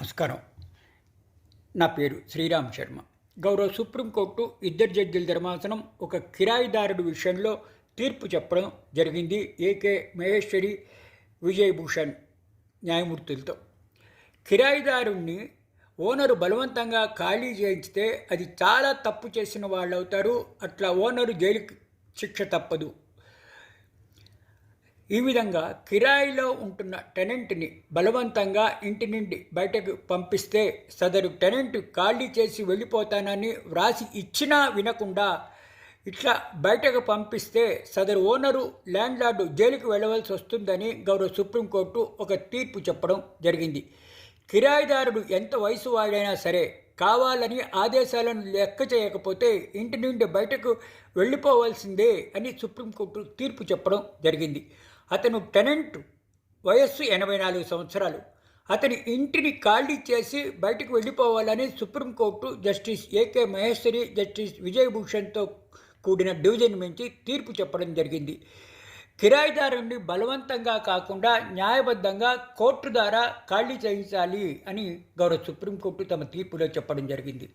నమస్కారం. నా పేరు శ్రీరామ్ శర్మ. గౌరవ సుప్రీంకోర్టు ఇద్దరు జడ్జిల ధర్మాసనం ఒక కిరాయిదారుడు విషయంలో తీర్పు చెప్పడం జరిగింది. ఏకే మహేశ్వరి విజయభూషణ్ న్యాయమూర్తులతో. కిరాయిదారుణ్ణి ఓనరు బలవంతంగా ఖాళీ చేయించితే అది చాలా తప్పు చేసిన వాళ్ళు అవుతారు అట్లా ఓనరు జైలు శిక్ష తప్పదు. ఈ విధంగా కిరాయిలో ఉంటున్న టెనెంట్ని బలవంతంగా ఇంటి నుండి బయటకు పంపిస్తే సదరు టెనెంట్ ఖాళీ చేసి వెళ్ళిపోతానని వ్రాసి ఇచ్చినా వినకుండా ఇట్లా బయటకు పంపిస్తే సదరు ఓనరు ల్యాండ్ లార్డు జైలుకు వెళ్ళవలసి వస్తుందని గౌరవ సుప్రీంకోర్టు ఒక తీర్పు చెప్పడం జరిగింది. కిరాయిదారుడు ఎంత వయసు వాడైనా సరే కావాలని ఆదేశాలను లెక్క చేయకపోతే ఇంటి నుండి బయటకు వెళ్ళిపోవాల్సిందే అని సుప్రీంకోర్టు తీర్పు చెప్పడం జరిగింది. అతను టెనెంట్ వయస్సు ఎనభై నాలుగు సంవత్సరాలు. అతని ఇంటిని ఖాళీ చేసి బయటకు వెళ్ళిపోవాలని supreme court justice A K Maheshwari justice విజయభూషణ్తో కూడిన డివిజన్ నుంచి తీర్పు చెప్పడం జరిగింది. కిరాయిదారుని బలవంతంగా కాకుండా న్యాయబద్ధంగా కోర్టు ద్వారా ఖాళీ చేయించాలి అని గౌరవ సుప్రీంకోర్టు తమ తీర్పులో చెప్పడం జరిగింది.